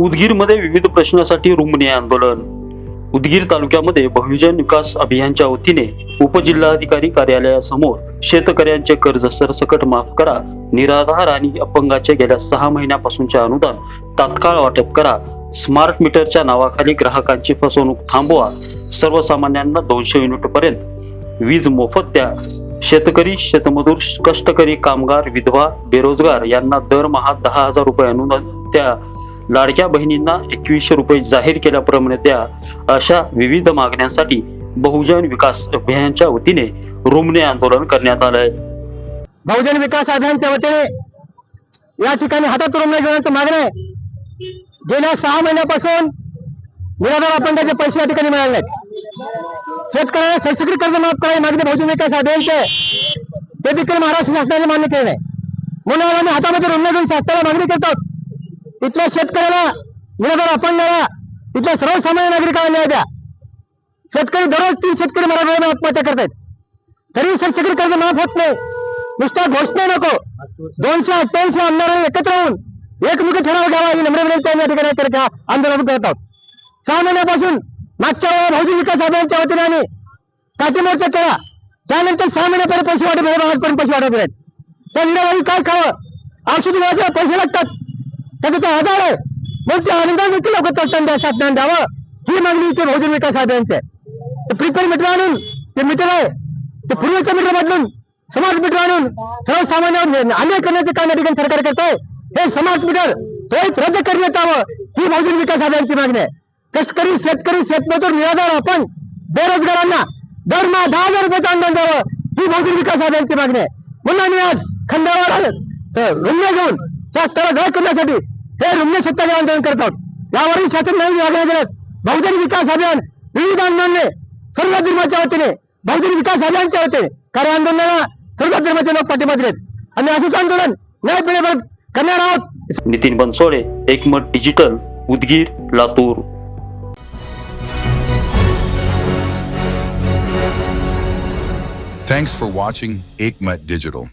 उदगीरमध्ये विविध प्रश्नासाठी रुमणे आंदोलन. उदगीर तालुक्यामध्ये बहुजन विकास अभियानच्या वतीने उपजिल्हाधिकारी कार्यालयासमोर शेतकऱ्यांचे कर्ज सरसकट माफ करा निराधार आणि अपंगाचे गेल्या सहा महिन्यापासूनचे अनुदान तात्काळ वाटप करा स्मार्ट मीटरच्या नावाखाली ग्राहकांची फसवणूक थांबवा सर्वसामान्यांना दोनशे युनिट पर्यंत वीज मोफत द्या. शेतकरी शेतमजूर कष्टकरी कामगार विधवा बेरोजगार यांना दरमहा दहा हजार रुपये अनुदान द्या. लाडक्या बहिणींना एकवीसशे रुपये जाहीर केल्याप्रमाणे द्या अशा विविध मागण्यांसाठी बहुजन विकास अभियानच्या वतीने रुमने आंदोलन करण्यात आलंय. बहुजन विकास अभियानच्या वतीने या ठिकाणी हातात रुमने घेण्याचं मागणं आहे. गेल्या सहा महिन्यापासून निराधार अपंगाचे पैसे या ठिकाणी मिळाले नाहीत. शेतकऱ्यांना सरसकट कर्ज माफ करावी मागणी बहुजन विकास अभियानचे आहे. ते देखील महाराष्ट्र शासनाने मान्य केले नाही म्हणून आम्ही हातामध्ये रुमने घेऊन शासनाला मागणी करतात इथल्या शेतकऱ्याला निराधार अपंगाला इथल्या सर्वसामान्य नागरिकांना न्याय द्या. शेतकरी दररोज तीन शेतकरी मराठवाड्याने आत्महत्या करतायत. तरी सरसकट कर्ज माफ होत नाही. नुसता घोषणा नको. दोनशे अठ्ठ्याऐंशी आमदारांनी एकत्र होऊन एकमुखी ठराव घ्यावा ही नम्र विनंती या ठिकाणी करत आहोत. आंदोलन करत आहोत. सहा महिन्यापासून मागच्या वेळा भाऊजी विकास अभियानच्या वतीने आम्ही काठीमोर्चा केला. त्यानंतर सहा महिन्यापर्यंत पैसे वाटप झाले आजपर्यंत पैसे वाटत आहेत त्या निराबाई काय खावं? औषधी गोळ्याचे पैसे लागतात. त्याचा तो आधार आहे. मग ते अनुदान देखील लोक तत्तान द्या शासनाने द्यावं. ही मागणी इथे बहुजन विकास अभियानची आहे. प्रिपेड मीटर आणून ते मीटर आहे. ते पूर्वीचं मीटर बदलून स्मार्ट मीटर आणून सर्वसामान्यांवर अन्याय करण्याचे काम या ठिकाणी सरकार करत आहे हे स्मार्ट मीटर त्वरित रद्द करण्यात यावं ही बहुजन विकास आघाडीची मागणी आहे. कष्टकरी शेतकरी शेतमजूर निराधार आपण बेरोजगारांना दरमहा दहा हजार रुपयाचं अनुदान द्यावं ही बहुजन विकास आघाडीची मागणी आहे. म्हणून आम्ही आज खंडावर रुग्ण घेऊन शासनाला जाळ करण्यासाठी हे रुग्ण सत्ताचे आंदोलन करत आहोत यावरील शासन नाही मागण्या केल्यास बहुजन विकास अभियान विविध आंदोलने सर्व धर्माच्या वतीने बहुजन विकास अभियानच्या वतीने कार्य आंदोलनाला सर्व धर्माचे लोक पाठिंबा दिलेत आणि असंच आंदोलन न्याय पिढीपर्यंत करणार आहोत. Nitin Bansode Ekmat digital Udgir Latur. Thanks for watching Aikmat Digital.